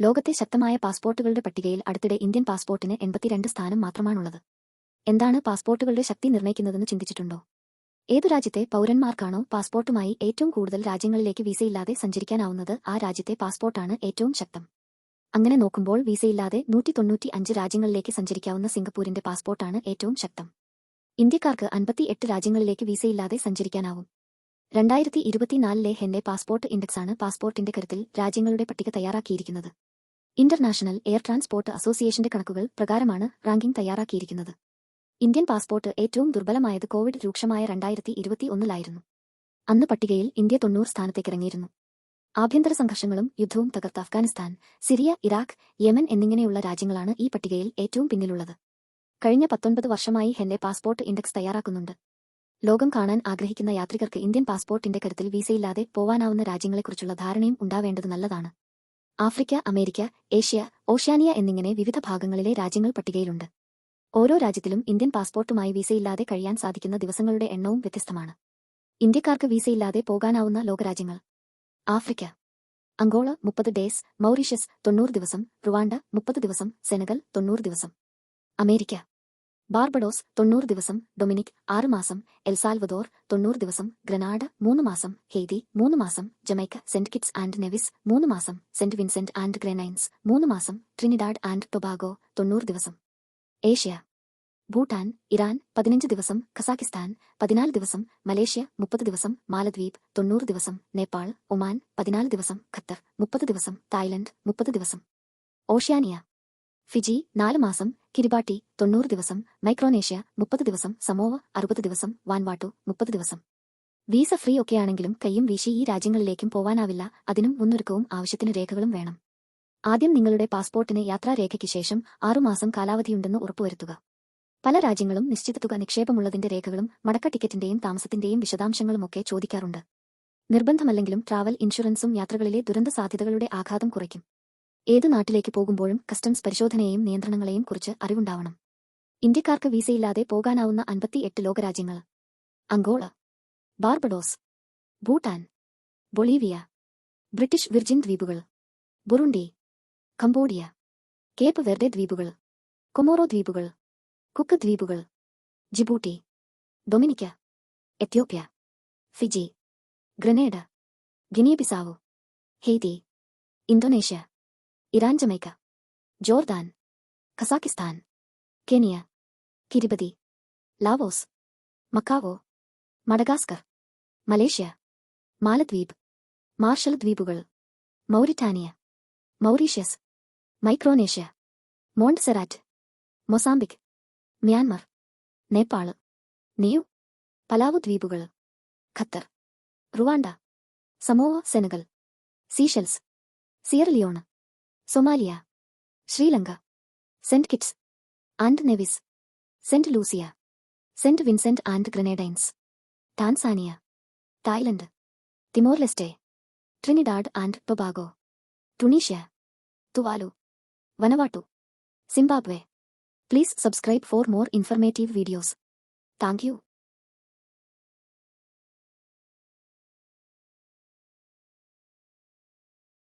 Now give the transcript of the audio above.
ലോകത്തെ ശക്തമായ പാസ്പോർട്ടുകളുടെ പട്ടികയിൽ അടുത്തിടെ ഇന്ത്യൻ പാസ്പോർട്ടിന് എൺപത്തിരണ്ട് സ്ഥാനം മാത്രമാണുള്ളത്. എന്താണ് പാസ്പോർട്ടുകളുടെ ശക്തി നിർണയിക്കുന്നതെന്ന് ചിന്തിച്ചിട്ടുണ്ടോ? ഏതു രാജ്യത്തെ പൗരന്മാർക്കാണോ പാസ്പോർട്ടുമായി ഏറ്റവും കൂടുതൽ രാജ്യങ്ങളിലേക്ക് വിസയില്ലാതെ സഞ്ചരിക്കാനാവുന്നത് ആ രാജ്യത്തെ പാസ്പോർട്ടാണ് ഏറ്റവും ശക്തം. അങ്ങനെ നോക്കുമ്പോൾ വിസയില്ലാതെ നൂറ്റി തൊണ്ണൂറ്റി അഞ്ച് രാജ്യങ്ങളിലേക്ക് സഞ്ചരിക്കാവുന്ന സിംഗപ്പൂരിന്റെ പാസ്പോർട്ടാണ് ഏറ്റവും ശക്തം. ഇന്ത്യക്കാർക്ക് അൻപത്തി എട്ട് രാജ്യങ്ങളിലേക്ക് വിസയില്ലാതെ സഞ്ചരിക്കാനാവും. രണ്ടായിരത്തി ഇരുപത്തിനാലിലെ ഹെന്റെ പാസ്പോർട്ട് ഇൻഡെക്സാണ് പാസ്പോർട്ടിന്റെ കരുത്തിൽ രാജ്യങ്ങളുടെ പട്ടിക തയ്യാറാക്കിയിരിക്കുന്നത്. ഇന്റർനാഷണൽ എയർ ട്രാൻസ്പോർട്ട് അസോസിയേഷന്റെ കണക്കുകൾ പ്രകാരമാണ് റാങ്കിംഗ് തയ്യാറാക്കിയിരിക്കുന്നത്. ഇന്ത്യൻ പാസ്പോർട്ട് ഏറ്റവും ദുർബലമായത് കോവിഡ് രൂക്ഷമായ രണ്ടായിരത്തി ഇരുപത്തിയൊന്നിലായിരുന്നു അന്ന് പട്ടികയിൽ ഇന്ത്യ തൊണ്ണൂറ് സ്ഥാനത്തേക്കിറങ്ങിയിരുന്നു. ആഭ്യന്തര സംഘർഷങ്ങളും യുദ്ധവും തകർത്ത അഫ്ഗാനിസ്ഥാൻ സിറിയ ഇറാഖ് യമൻ എന്നിങ്ങനെയുള്ള രാജ്യങ്ങളാണ് ഈ പട്ടികയിൽ ഏറ്റവും പിന്നിലുള്ളത്. കഴിഞ്ഞ പത്തൊൻപത് വർഷമായി ഹെന്റെ പാസ്പോർട്ട് ഇൻഡെക്സ് തയ്യാറാക്കുന്നുണ്ട്. ലോകം കാണാൻ ആഗ്രഹിക്കുന്ന യാത്രികർക്ക് ഇന്ത്യൻ പാസ്പോർട്ടിന്റെ കരുത്തിൽ വിസയില്ലാതെ പോവാനാവുന്ന രാജ്യങ്ങളെക്കുറിച്ചുള്ള ധാരണയും ഉണ്ടാവേണ്ടത് നല്ലതാണ്. ആഫ്രിക്ക അമേരിക്ക ഏഷ്യ ഓഷ്യാനിയ എന്നിങ്ങനെ വിവിധ ഭാഗങ്ങളിലെ രാജ്യങ്ങൾ പട്ടികയിലുണ്ട്. ഓരോ രാജ്യത്തിലും ഇന്ത്യൻ പാസ്പോർട്ടുമായി വിസയില്ലാതെ കഴിയാൻ സാധിക്കുന്ന ദിവസങ്ങളുടെ എണ്ണവും വ്യത്യസ്തമാണ്. ഇന്ത്യക്കാർക്ക് വിസയില്ലാതെ പോകാനാവുന്ന ലോകരാജ്യങ്ങൾ. ആഫ്രിക്ക. അങ്കോള മുപ്പത് ഡേയ്സ് മൗറീഷ്യസ് തൊണ്ണൂറ് ദിവസം റുവാണ്ട മുപ്പത് ദിവസം സെനഗൽ തൊണ്ണൂറ് ദിവസം. അമേരിക്ക. ബാർബഡോസ് തൊണ്ണൂറ് ദിവസം ഡൊമിനിക് ആറ് മാസം എൽസാൽവദോർ തൊണ്ണൂറ് ദിവസം ഗ്രനാഡ മൂന്ന് മാസം ഹെയ്തി മൂന്ന് മാസം Jamaica Saint Kitts and Nevis മൂന്ന് മാസം സെന്റ് വിൻസെന്റ് ആൻഡ് ഗ്രനൈൻസ് മൂന്ന് മാസം ട്രിനിഡാഡ് ആൻഡ് ടൊബാഗോ തൊണ്ണൂറ് ദിവസം. ഏഷ്യ ഭൂട്ടാൻ ഇറാൻ പതിനഞ്ച് ദിവസം ഖസാക്കിസ്ഥാൻ പതിനാല് ദിവസം മലേഷ്യ മുപ്പത് ദിവസം മാലദ്വീപ് തൊണ്ണൂറ് ദിവസം നേപ്പാൾ ഒമാൻ പതിനാല് ദിവസം ഖത്തർ മുപ്പത് ദിവസം തായ്ലൻഡ് മുപ്പത് ദിവസം. ഓഷ്യാനിയ ഫിജി നാല് മാസം കിരിബാട്ടി തൊണ്ണൂറ് ദിവസം മൈക്രോനേഷ്യ മുപ്പത് ദിവസം സമോവ അറുപത് ദിവസം വാൻവാട്ടു മുപ്പത് ദിവസം. വീസ ഫ്രീ ഒക്കെയാണെങ്കിലും കയ്യും വീശി ഈ രാജ്യങ്ങളിലേക്കും പോവാനാവില്ല അതിനും മുന്നൊരുക്കവും ആവശ്യത്തിന് രേഖകളും വേണം. ആദ്യം നിങ്ങളുടെ പാസ്പോർട്ടിന് യാത്രാരേഖയ്ക്ക് ശേഷം ആറുമാസം കാലാവധിയുണ്ടെന്ന് ഉറപ്പുവരുത്തുക. പല രാജ്യങ്ങളും നിശ്ചിത തുക നിക്ഷേപമുള്ളതിന്റെ രേഖകളും മടക്ക ടിക്കറ്റിന്റെയും താമസത്തിന്റെയും വിശദാംശങ്ങളുമൊക്കെ ചോദിക്കാറുണ്ട്. നിർബന്ധമല്ലെങ്കിലും ട്രാവൽ ഇൻഷുറൻസും യാത്രകളിലെ ദുരന്ത സാധ്യതകളുടെ ആഘാതം കുറയ്ക്കും. ഏതു നാട്ടിലേക്ക് പോകുമ്പോഴും കസ്റ്റംസ് പരിശോധനയെയും നിയന്ത്രണങ്ങളെയും കുറിച്ച് അറിവുണ്ടാവണം. ഇന്ത്യക്കാർക്ക് വിസയില്ലാതെ പോകാനാവുന്ന അൻപത്തിയെട്ട് ലോകരാജ്യങ്ങൾ. Angola Barbados Bhutan Bolivia British Virgin ദ്വീപുകൾ ബുറുണ്ടി കംബോഡിയ കേപ്പ് വെർഡെ ദ്വീപുകൾ കൊമോറോ ദ്വീപുകൾ കുക്ക് ദ്വീപുകൾ Djibouti Dominica Ethiopia Fiji Grenada Guinea Bissau Haiti Indonesia. Iran Jamaica Jordan Kazakhstan Kenya Kiribati Laos Macao Madagascar Malaysia മാലദ്വീപ് Marshall ദ്വീപുകൾ Mauritania Mauritius Micronesia Montserrat Mozambique Myanmar Nepal Niue Palau ദ്വീപുകൾ Qatar Rwanda Samoa Senegal Seychelles Sierra Leone Somalia, Sri Lanka, St. Kitts and Nevis, St. Lucia, St. Vincent and Grenadines, Tanzania, Thailand, Timor-Leste, Trinidad and Tobago, Tunisia, Tuvalu, Vanuatu, Zimbabwe. Please subscribe for more informative videos. Thank you.